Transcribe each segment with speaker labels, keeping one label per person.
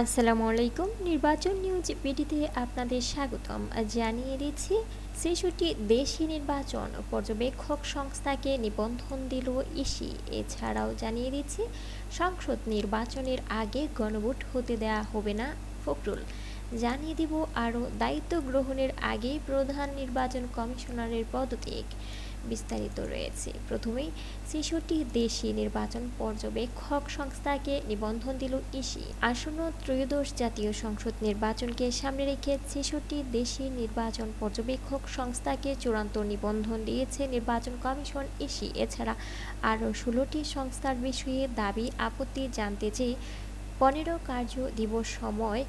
Speaker 1: আসসালামু আলাইকুম। নির্বাচন নিউজ বিডিতে আপনাদের স্বাগতম। জানিয়ে দিচ্ছি, ছেষট্টি দেশি নির্বাচন পর্যবেক্ষক সংস্থাকে নিবন্ধন দিল ইসি। এছাড়াও জানিয়ে দিচ্ছি, সংসদ নির্বাচনের আগে গণভোট হতে দেয়া হবে না ফখরুল। জানিয়ে দিব আরও, দায়িত্ব গ্রহণের আগেই প্রধান নির্বাচন কমিশনারের পদত্যাগ। বিস্তারিত রয়েছে। প্রথমেই, ছেষট্টি দেশি নির্বাচন পর্যবেক্ষক সংস্থাকে নিবন্ধন দিল ইসি। আসন্ন ত্রয়োদশ জাতীয় সংসদ নির্বাচনকে সামনে রেখে ছেষট্টি দেশি নির্বাচন পর্যবেক্ষক সংস্থাকে চূড়ান্ত নিবন্ধন দিয়েছে নির্বাচন কমিশন ইসি। এছাড়া, আরও ষোলোটি সংস্থার বিষয়ে দাবি, আপত্তি জানতে চেয়ে পনেরো কার্য দিবস সময়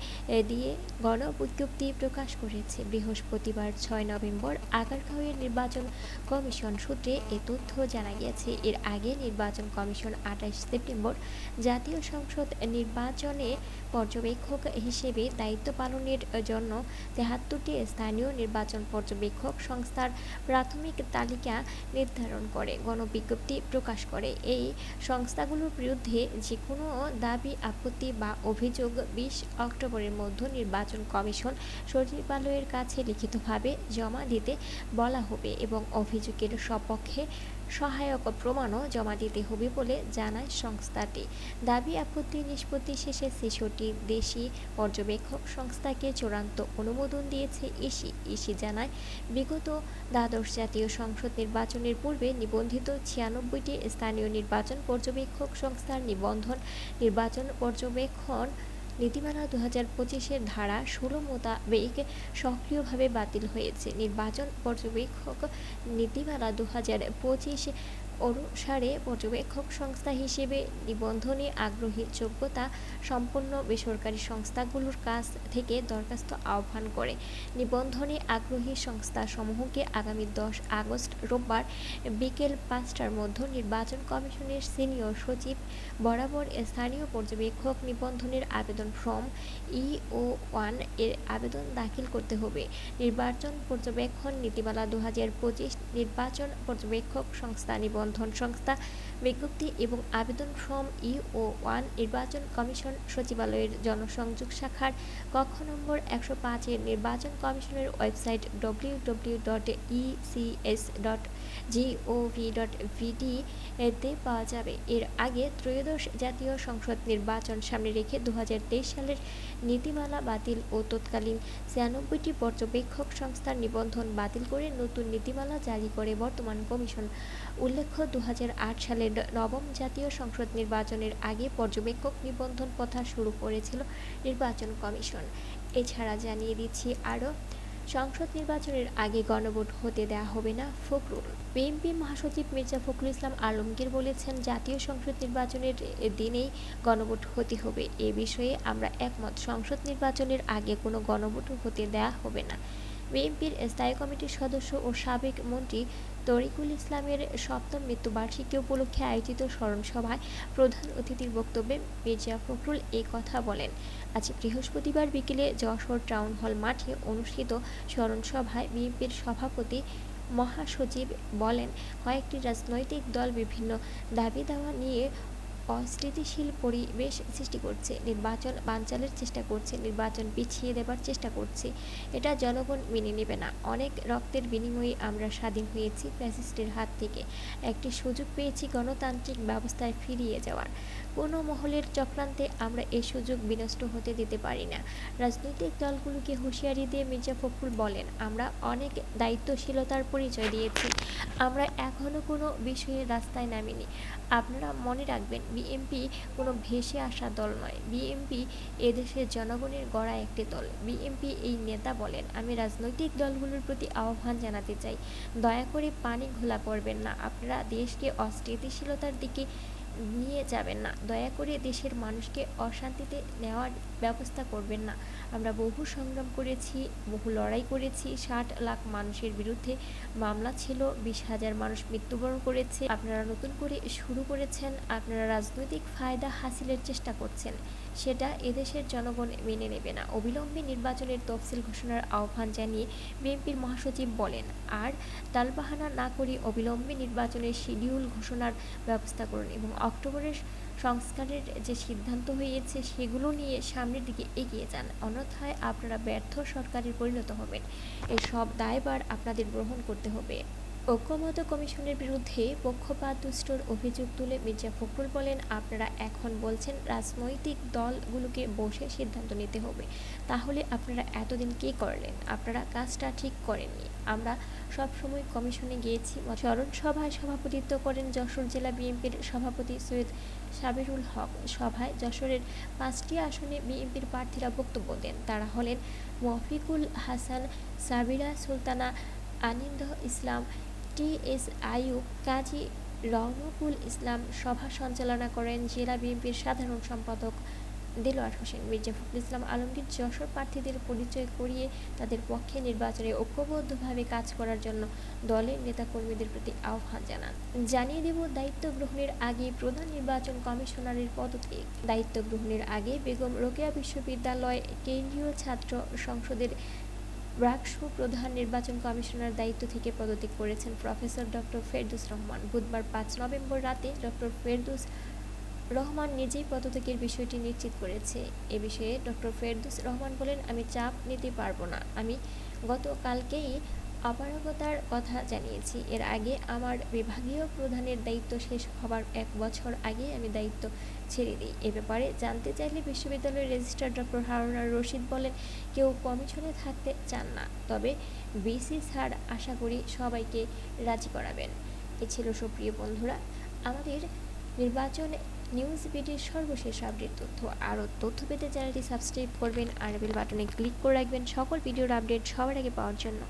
Speaker 1: দিয়ে গণবিজ্ঞপ্তি প্রকাশ করেছে। বৃহস্পতিবার ছয় নভেম্বর আগারগাঁওয়ের নির্বাচন কমিশন সূত্রে এ তথ্য জানা গিয়েছে। এর আগে নির্বাচন কমিশন আঠাশ সেপ্টেম্বর জাতীয় সংসদ নির্বাচনে পর্যবেক্ষক হিসেবে দায়িত্ব পালনের জন্য তেহাত্তরটি স্থানীয় নির্বাচন পর্যবেক্ষক সংস্থার প্রাথমিক তালিকা নির্ধারণ করে, গণবিজ্ঞপ্তি প্রকাশ করে। এই সংস্থাগুলোর বিরুদ্ধে যে কোনো দাবি আপত্তি বা অভিযোগ বিশ অক্টোবরের মধ্যে নির্বাচন কমিশন সচিবালয়ের কাছে লিখিতভাবে জমা দিতে বলা হবে এবং অভিযোগের সপক্ষে সহায়ক প্রমাণও জমা দিতে হবে বলে জানায় সংস্থাটি। দাবি, আপত্তি নিষ্পত্তি শেষে ছেষট্টি দেশি পর্যবেক্ষক সংস্থাকে চূড়ান্ত অনুমোদন দিয়েছে ইসি ইসি জানায়, বিগত দ্বাদশ জাতীয় সংসদ নির্বাচনের পূর্বে নিবন্ধিত ছিয়ানব্বইটি স্থানীয় নির্বাচন পর্যবেক্ষক সংস্থার নিবন্ধন, নির্বাচন পর্যবেক্ষণ নীতিমালা দু হাজার পঁচিশের ধারা ষোলো মোতাবেক সক্রিয়ভাবে বাতিল হয়েছে। নির্বাচন পর্যবেক্ষক নীতিমালা দু হাজার পঁচিশ অনুসারে পর্যবেক্ষক সংস্থা হিসেবে নিবন্ধনে আগ্রহী যোগ্যতা সম্পন্ন বেসরকারি সংস্থাগুলোর কাছ থেকে দরখাস্ত আহ্বান করে। নিবন্ধনে আগ্রহী সংস্থা সমূহকে আগামী দশ আগস্ট রোববার বিকেল পাঁচটার মধ্যে নির্বাচন কমিশনের সিনিয়র সচিব, বরাবর স্থানীয় পর্যবেক্ষক নিবন্ধনের আবেদন ফর্ম ইও ওয়ানের আবেদন দাখিল করতে হবে। নির্বাচন পর্যবেক্ষণ নীতিমালা দু হাজার পঁচিশ নির্বাচন পর্যবেক্ষক সংস্থা নিবন্ধন সংস্থা, বিজ্ঞপ্তি এবং আবেদন ফর্ম ইও ওয়ান নির্বাচন কমিশন সচিবালয়ের জনসংযোগ শাখার কক্ষ নম্বর একশো পাঁচের নির্বাচন কমিশনের website W W dot ECS dot GOV dot BD এতে পাওয়া যাবে। এর আগে ত্রয়োদশ জাতীয় সংসদ নির্বাচন সামনে রেখে দু হাজার তেইশ সালের নীতিমালা বাতিল ও তৎকালীন ছিয়ানব্বইটি পর্যবেক্ষক সংস্থার নিবন্ধন বাতিল করে নতুন নীতিমালা জারি করে বর্তমান কমিশন। উল্লেখ্য দুহাজার আট সালের নবম জাতীয় সংসদ নির্বাচনের আগে পর্যবেক্ষক নিবন্ধন প্রথা শুরু করেছিল নির্বাচন কমিশন। এছাড়া জানিয়ে দিচ্ছি আরও, সংসদ নির্বাচনের আগে গণভোট হতে দেওয়া হবে না ফখরুল। বিএনপি মহাসচিব মির্জা ফখরুল ইসলাম আলমগীর বলেছেন, জাতীয় সংসদ নির্বাচনের দিনেই গণভোট হতে হবে। এ বিষয়ে আমরা একমত, সংসদ নির্বাচনের আগে কোনো গণভোট হতে দেওয়া হবে না। বিএনপির স্থায়ী কমিটির সদস্য ও সাবেক মন্ত্রী তরিকুল ইসলামের সপ্তম মৃত্যুবার্ষিকী উপলক্ষে আয়োজিত স্মরণ সভায় প্রধান অতিথির বক্তব্যে মির্জা ফখরুল এই কথা বলেন। আজ বৃহস্পতিবার বিকেলে যশোর টাউন হল মাঠে অনুষ্ঠিত স্মরণ সভায় বিএনপির সভাপতি মহাসচিব বলেন, কয়েকটি রাজনৈতিক দল বিভিন্ন দাবি দাওয়া নিয়ে অস্থিতিশীল পরিবেশ সৃষ্টি করছে, নির্বাচন বানচালের চেষ্টা করছে, নির্বাচন পিছিয়ে দেবার চেষ্টা করছে। এটা জনগণ মেনে নেবে না। অনেক রক্তের বিনিময়ে আমরা স্বাধীন হয়েছি ফ্যাসিস্টের হাত থেকে। একটি সুযোগ পেয়েছি গণতান্ত্রিক ব্যবস্থায় ফিরিয়ে যাওয়ার। কোনো মহলের চক্রান্তে আমরা এই সুযোগ বিনষ্ট হতে দিতে পারি না। রাজনৈতিক দলগুলোকে হুঁশিয়ারি দিয়ে মির্জা ফখরুল বলেন, আমরা অনেক দায়িত্বশীলতার পরিচয় দিয়েছি। আমরা এখনও কোনো বিষয়ে রাস্তায় নামিনি। আপনারা মনে রাখবেন বিএমপি কোনো ভেসে আসা দল নয়। বিএনপি এদেশের জনগণের গড়া একটি দল। বিএনপি এই নেতা বলেন, আমি রাজনৈতিক দলগুলোর প্রতি আহ্বান জানাতে চাই। দয়া করে পানি ঘোলা করবেন না। আপনারা দেশকে অস্থিতিশীলতার দিকে নিয়ে যাবেন না। দয়া করে দেশের মানুষকে অশান্তিতে নেওয়ার ব্যবস্থা করবেন না। আমরা বহু সংগ্রাম করেছি, বহু লড়াই করেছি। ষাট লাখ মানুষের বিরুদ্ধে মামলা ছিল, বিশ হাজার মানুষ মৃত্যুবরণ করেছে। আপনারা নতুন করে শুরু করেছেন, আপনারা রাজনৈতিক ফায়দা হাসিলের চেষ্টা করছেন। সেটা এদেশের জনগণ মেনে নেবে না। অবিলম্বে নির্বাচনের তফসিল ঘোষণার আহ্বান জানিয়ে বিএনপির মহাসচিব বলেন, আর তালবাহানা না করে অবিলম্বে নির্বাচনের শিডিউল ঘোষণার ব্যবস্থা করুন। এবং অক্টোবরের সংস্কারের যে সিদ্ধান্ত হয়েছে, সেগুলো নিয়ে সামনের দিকে এগিয়ে যান। অন্যথায় আপনারা ব্যর্থ সরকারের পরিণত হবেন। এসব দায়ভার আপনাদের গ্রহণ করতে হবে। ঐক্যমত কমিশনের বিরুদ্ধে পক্ষপাত দুষ্টর অভিযোগ তুলে মির্জা ফখরুল বলেন, আপনারা এখন বলছেন রাজনৈতিক দলগুলোকে বসে সিদ্ধান্ত নিতে হবে। তাহলে আপনারা এতদিন কী করলেন? আপনারা কাজটা ঠিক করেননি। আমরা সবসময় কমিশনে গিয়েছি। স্মরণ সভায় সভাপতিত্ব করেন যশোর জেলা বিএনপির সভাপতি সৈয়দ সাবিরুল হক। সভায় যশোরের পাঁচটি আসনে বিএনপির প্রার্থীরা বক্তব্য দেন। তারা হলেন মফিকুল হাসান, সাবিরা সুলতানা আনিন্দ ইসলাম, টি এস আইয়ুব, কাজী রওনকুল ইসলাম সভা সঞ্চালনা করেন জেলা বিএনপির সাধারণ সম্পাদক দেলোয়ার হোসেন। মির্জা ফখরুল ইসলাম আলমগীর যশোর প্রার্থীদের পরিচয় করিয়ে তাদের পক্ষে নির্বাচনে ঐক্যবদ্ধভাবে কাজ করার জন্য দলের নেতাকর্মীদের প্রতি আহ্বান জানান। জানিয়ে দেব, দায়িত্ব গ্রহণের আগে প্রধান নির্বাচন কমিশনারের পদত্যাগ। দায়িত্ব গ্রহণের আগে বেগম রোকেয়া বিশ্ববিদ্যালয় কেন্দ্রীয় ছাত্র সংসদের ব্রাকসু প্রধান নির্বাচন কমিশনার দায়িত্ব থেকে পদত্যাগ করেছেন প্রফেসর ডক্টর ফেরদুস রহমান। বুধবার পাঁচ নভেম্বর রাতে ডক্টর ফেরদুস রহমান নিজেই পদত্যাগের বিষয়টি নিশ্চিত করেছে। এ বিষয়ে ডক্টর ফেরদুস রহমান বলেন, আমি চাপ নিতে পারব না। আমি গতকালকেই অপারগতার কথা জানিয়েছি। এর আগে আমার বিভাগীয় প্রধানের দায়িত্ব শেষ হবার এক বছর আগে আমি দায়িত্ব ছেড়ে দিই। এ ব্যাপারে জানতে চাইলে বিশ্ববিদ্যালয়ের রেজিস্ট্রার ডক্টর হারুনার রশিদ বলেন, কেউ কমিশনে থাকতে চান না, তবে বিসি স্যার আশা করি সবাইকে রাজি করাবেন। এ ছিল সুপ্রিয় বন্ধুরা, আমাদের নির্বাচন নিউজ বিডির সর্বশেষ আপডেট তথ্য। আরও তথ্য পেতে চ্যানেলটি সাবস্ক্রাইব করবেন আর বেল বাটনে ক্লিক করে রাখবেন। সকল ভিডিওর আপডেট সবার আগে পাওয়ার জন্য।